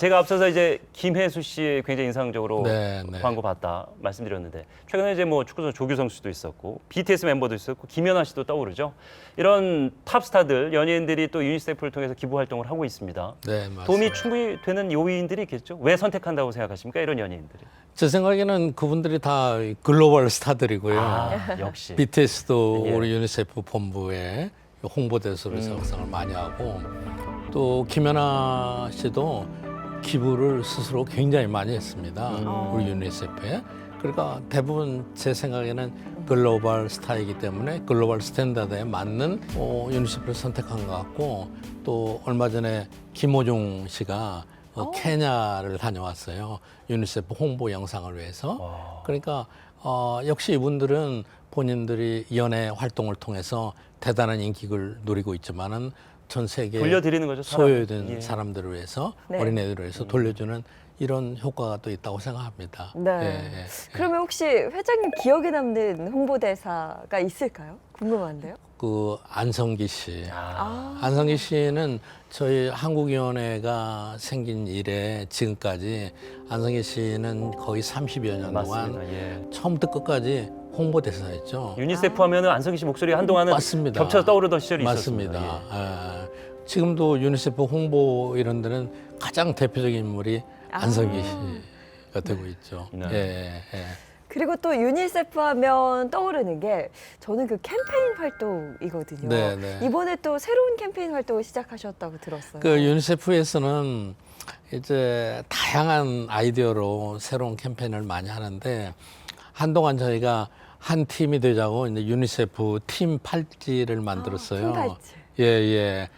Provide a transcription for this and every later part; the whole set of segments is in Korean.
제가 앞서서 이제 김혜수 씨 굉장히 인상적으로 네, 네. 광고 봤다 말씀드렸는데 최근에 이제 뭐 축구 선수 조규성 씨도 있었고 BTS 멤버도 있었고 김연아 씨도 떠오르죠. 이런 탑스타들 연예인들이 또 유니세프를 통해서 기부 활동을 하고 있습니다. 네, 맞습니다. 도움이 충분히 되는 요인들이 있겠죠. 왜 선택한다고 생각하십니까? 이런 연예인들이. 제 생각에는 그분들이 다 글로벌 스타들이고요. 아, 역시. BTS도 예. 우리 유니세프 본부에 홍보대사로서 음. 활동을 많이 하고 또 김연아 씨도 기부를 스스로 굉장히 많이 했습니다. 음. 우리 유니세프에. 그러니까 대부분 제 생각에는 글로벌 스타이기 때문에 글로벌 스탠다드에 맞는 어, 유니세프를 선택한 것 같고 또 얼마 전에 김호중 씨가 어, 케냐를 다녀왔어요. 유니세프 홍보 영상을 위해서. 와. 그러니까 어, 역시 이분들은 본인들이 연애 활동을 통해서 대단한 인기를 누리고 있지만은 전 세계 돌려드리는 거죠. 소외된 예. 사람들을 위해서 네. 어린애들을 위해서 돌려주는 이런 효과가 또 있다고 생각합니다. 네. 예, 예. 그러면 혹시 회장님 기억에 남는 홍보대사가 있을까요? 궁금한데요. 그 안성기 씨. 아, 아, 안성기 씨는 저희 한국위원회가 생긴 이래 지금까지 안성기 씨는 거의 30여 년 맞습니다. 동안 예. 처음부터 끝까지 홍보대사였죠. 유니세프 하면은 안성기 씨 목소리가 한동안은 맞습니다. 겹쳐 떠오르던 시절이 맞습니다. 있었습니다. 예. 예. 지금도 유니세프 홍보 이런 데는 가장 대표적인 인물이 아. 안성기 씨가 되고 있죠. 네. 예, 예. 그리고 또 유니세프 하면 떠오르는 게 저는 그 캠페인 활동이거든요. 네, 네. 이번에 또 새로운 캠페인 활동을 시작하셨다고 들었어요. 그 유니세프에서는 이제 다양한 아이디어로 새로운 캠페인을 많이 하는데 한동안 저희가 한 팀이 되자고 이제 유니세프 팀 팔찌를 만들었어요. 팀 팔찌. 예, 예.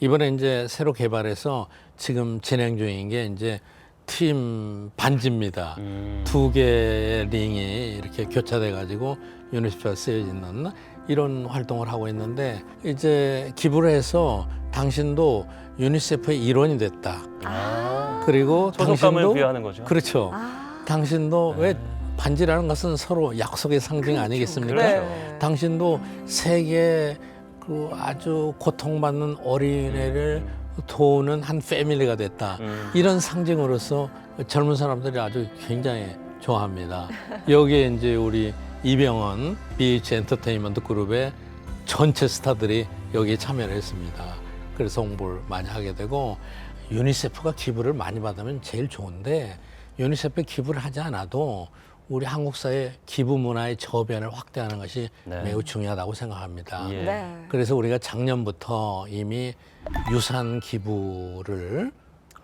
이번에 이제 새로 개발해서 지금 진행 중인 게 이제 팀 반지입니다. 음. 두 개의 링이 이렇게 교차돼 가지고 유니세프가 쓰여지는 이런 활동을 하고 있는데 이제 기부를 해서 당신도 유니세프의 일원이 됐다. 아. 그리고 당신도 부여하는 거죠. 그렇죠. 아, 당신도 왜 반지라는 것은 서로 약속의 상징 아니겠습니까? 그렇죠. 네. 당신도 세계 그 아주 고통받는 어린애를 도우는 한 패밀리가 됐다. 음. 이런 상징으로서 젊은 사람들이 아주 굉장히 좋아합니다. 여기에 이제 우리 이병헌 BH 엔터테인먼트 그룹의 전체 스타들이 여기에 참여를 했습니다. 그래서 홍보를 많이 하게 되고 유니세프가 기부를 많이 받으면 제일 좋은데 유니세프에 기부를 하지 않아도 우리 한국 사회 기부 문화의 저변을 확대하는 것이 네. 매우 중요하다고 생각합니다. 예. 네. 그래서 우리가 작년부터 이미 유산 기부를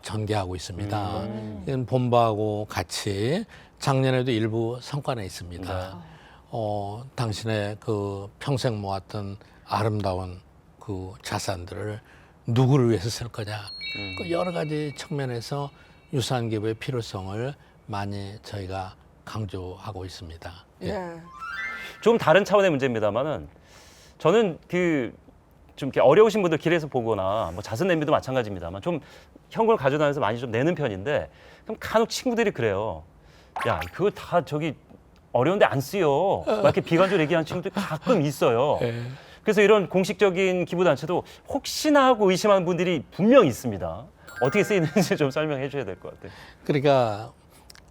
전개하고 있습니다. 음. 이건 본부하고 같이 작년에도 일부 성과는 있습니다. 네. 어, 당신의 그 평생 모았던 아름다운 그 자산들을 누구를 위해서 쓸 거냐. 음. 그 여러 가지 측면에서 유산 기부의 필요성을 많이 저희가 강조하고 있습니다. 예. 네. 좀 다른 차원의 문제입니다만은 저는 그 좀 이렇게 어려우신 분들 길에서 보거나 뭐 자선 냄비도 마찬가지입니다만 좀 현금을 가져다니면서 많이 좀 내는 편인데 그럼 간혹 친구들이 그래요. 야 그거 다 저기 어려운데 안 쓰여. 막 이렇게 비관적으로 얘기하는 친구들이 가끔 있어요. 예. 그래서 이런 공식적인 기부 단체도 혹시나 하고 의심하는 분들이 분명 있습니다. 어떻게 쓰이는지 좀 설명해 줘야 될 것 같아요. 그러니까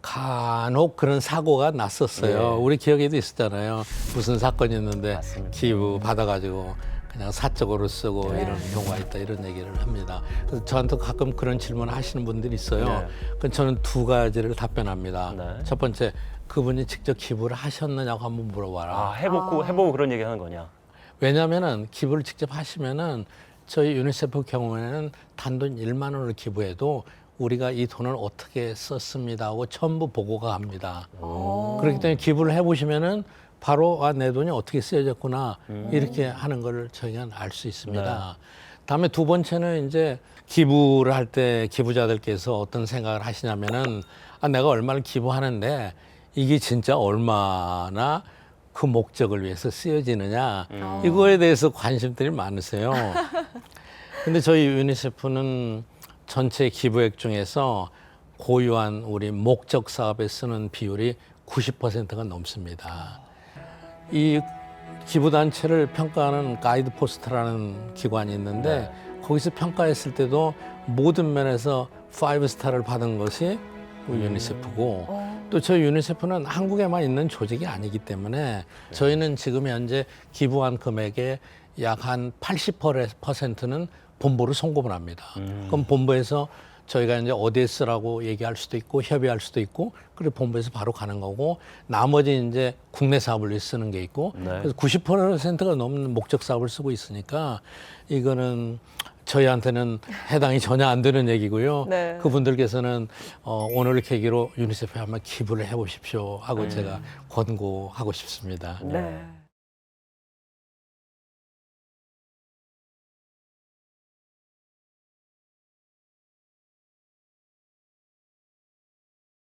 간혹 그런 사고가 났었어요. 예. 우리 기억에도 있었잖아요. 무슨 사건이 있는데 맞습니다. 기부 받아가지고 그냥 사적으로 쓰고 네. 이런 경우가 있다 이런 얘기를 합니다. 그래서 저한테 가끔 그런 질문을 하시는 분들이 있어요. 네. 그 저는 두 가지를 답변합니다. 네. 첫 번째 그분이 직접 기부를 하셨느냐고 한번 물어봐라. 아 해보고 아. 해보고 그런 얘기 하는 거냐? 왜냐하면은 기부를 직접 하시면은 저희 유니세프 경우에는 단돈 1만 원을 기부해도 우리가 이 돈을 어떻게 썼습니다 하고 전부 보고가 합니다. 어. 그렇기 때문에 기부를 해보시면은 바로 아, 내 돈이 어떻게 쓰여졌구나 이렇게 하는 걸 저희가 알 수 있습니다. 다음에 두 번째는 이제 기부를 할 때 기부자들께서 어떤 생각을 하시냐면은 아, 내가 얼마를 기부하는데 이게 진짜 얼마나 그 목적을 위해서 쓰여지느냐 음. 이거에 대해서 관심들이 많으세요. 근데 저희 유니세프는 전체 기부액 중에서 고유한 우리 목적 사업에 쓰는 비율이 90%가 넘습니다. 이 기부단체를 평가하는 가이드 포스트라는 기관이 있는데 거기서 평가했을 때도 모든 면에서 5스타를 받은 것이 유니세프고 어. 또 저희 유니세프는 한국에만 있는 조직이 아니기 때문에 저희는 지금 현재 기부한 금액의 약 한 80%는 본부로 송금을 합니다. 그럼 본부에서 저희가 이제 어디에 쓰라고 얘기할 수도 있고 협의할 수도 있고 그리고 본부에서 바로 가는 거고 나머지 이제 국내 사업을 위해 쓰는 게 있고 네. 그래서 90%가 넘는 목적 사업을 쓰고 있으니까 이거는 저희한테는 해당이 전혀 안 되는 얘기고요. 네. 그분들께서는 어, 오늘을 계기로 유니세프에 한번 기부를 해보십시오 하고 제가 권고하고 싶습니다. 네.